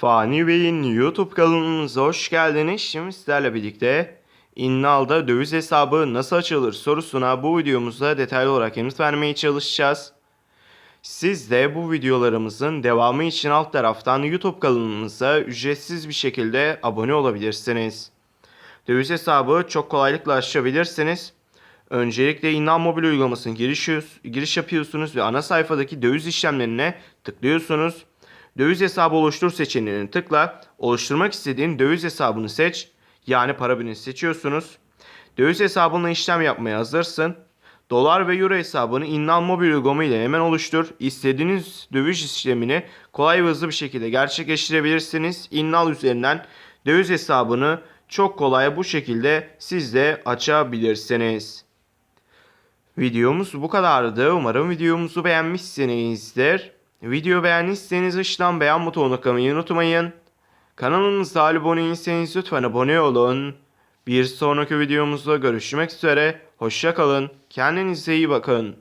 Fani Bey'in YouTube kanalımıza hoş geldiniz. Şimdi sizlerle birlikte İnnal'da döviz hesabı nasıl açılır sorusuna bu videomuzda detaylı olarak yanıt vermeye çalışacağız. Siz de bu videolarımızın devamı için alt taraftan YouTube kanalımıza ücretsiz bir şekilde abone olabilirsiniz. Döviz hesabı çok kolaylıkla açabilirsiniz. Öncelikle İnnal mobil uygulamasına giriş, giriş yapıyorsunuz ve ana sayfadaki döviz işlemlerine tıklıyorsunuz. Döviz hesabı oluştur seçeneğini tıkla. Oluşturmak istediğin döviz hesabını seç. Yani para birini seçiyorsunuz. Döviz hesabına işlem yapmaya hazırsın. Dolar ve euro hesabını İnnal mobil uygulama ile hemen oluştur. İstediğiniz döviz işlemini kolay ve hızlı bir şekilde gerçekleştirebilirsiniz. İnnal üzerinden döviz hesabını çok kolay bu şekilde siz de açabilirsiniz. Videomuz bu kadardı. Umarım videomuzu beğenmişsinizdir. Video beğendiyseniz aşağıdan beğen butonuna kılmayı unutmayın. Kanalımıza abone değilseniz lütfen abone olun. Bir sonraki videomuzda görüşmek üzere. Hoşçakalın. Kendinize iyi bakın.